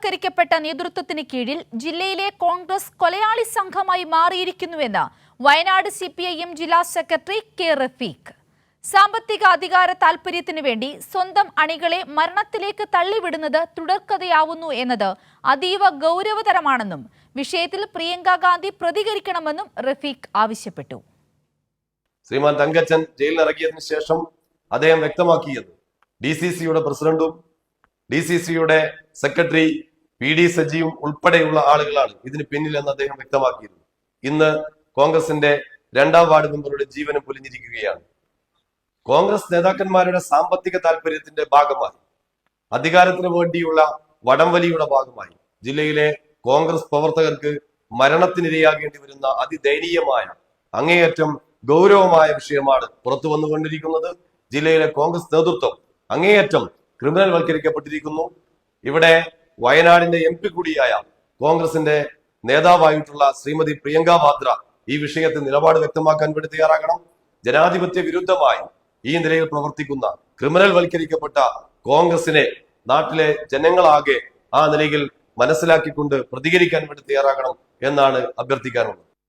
ക്രിമിനൽവൽക്കരിക്കപ്പെട്ട നേതൃത്വത്തിന് കീഴിൽ ജില്ലയിലെ കോൺഗ്രസ് കൊലയാളി സംഘമായി മാറിയിരിക്കുന്നുവെന്ന് Wayanad C P I M ജില്ലാ സെക്രട്ടറി കെ റഫീഖ്. സാമ്പത്തിക അധികാര താൽപര്യത്തിനു വേണ്ടി സ്വന്തം അണികളെ മരണത്തിലേക്ക് തള്ളിവിടുന്നത് തുടർക്കഥയാവുന്നു എന്നത് അതീവ ഗൗരവതരമാണെന്നും വിഷയത്തിൽ പ്രിയങ്ക ഗാന്ധി പ്രതികരിക്കണമെന്നും റഫീഖ് ആവശ്യപ്പെട്ടു. ശ്രീമാൻ തങ്കച്ചൻ ജയിലിലിറങ്ങിയതിനു ശേഷം അദ്ദേഹം വ്യക്തമാക്കിയത് ഡി സി സിയുടെ പ്രസിഡന്റും ഡി സി സിയുടെ സെക്രട്ടറി പി ഡി സജീവും ഉൾപ്പെടെയുള്ള ആളുകളാണ് ഇതിന് പിന്നിലെന്ന് അദ്ദേഹം വ്യക്തമാക്കിയിരുന്നു. ഇന്ന് കോൺഗ്രസിന്റെ രണ്ടാം വാർഡ് മെമ്പറുടെ ജീവനും പൊലിഞ്ഞിരിക്കുകയാണ്. കോൺഗ്രസ് നേതാക്കന്മാരുടെ സാമ്പത്തിക താല്പര്യത്തിന്റെ ഭാഗമായി അധികാരത്തിന് വേണ്ടിയുള്ള വടംവലിയുടെ ഭാഗമായി ജില്ലയിലെ കോൺഗ്രസ് പ്രവർത്തകർക്ക് മരണത്തിനിരയാകേണ്ടി വരുന്ന അതിദയനീയമായ അങ്ങേയറ്റം ഗൗരവമായ വിഷയമാണ് പുറത്തു വന്നുകൊണ്ടിരിക്കുന്നത് ജില്ലയിലെ കോൺഗ്രസ് നേതൃത്വം അങ്ങേയറ്റം ക്രിമിനൽ വൽക്കരിക്കപ്പെട്ടിരിക്കുന്നു. ഇവിടെ വയനാടിന്റെ എം പി കൂടിയായ കോൺഗ്രസിന്റെ നേതാവായിട്ടുള്ള ശ്രീമതി പ്രിയങ്ക വാദ്ര ഈ വിഷയത്തിൽ നിലപാട് വ്യക്തമാക്കാൻ വേണ്ടി തയ്യാറാകണം. ജനാധിപത്യ വിരുദ്ധമായി ഈ നിലയിൽ പ്രവർത്തിക്കുന്ന ക്രിമിനൽ വൽക്കരിക്കപ്പെട്ട കോൺഗ്രസിനെ നാട്ടിലെ ജനങ്ങളാകെ ആ നിലയിൽ മനസ്സിലാക്കിക്കൊണ്ട് പ്രതികരിക്കാൻ വേണ്ടി തയ്യാറാകണം എന്നാണ് അഭ്യർത്ഥിക്കാനുള്ളത്.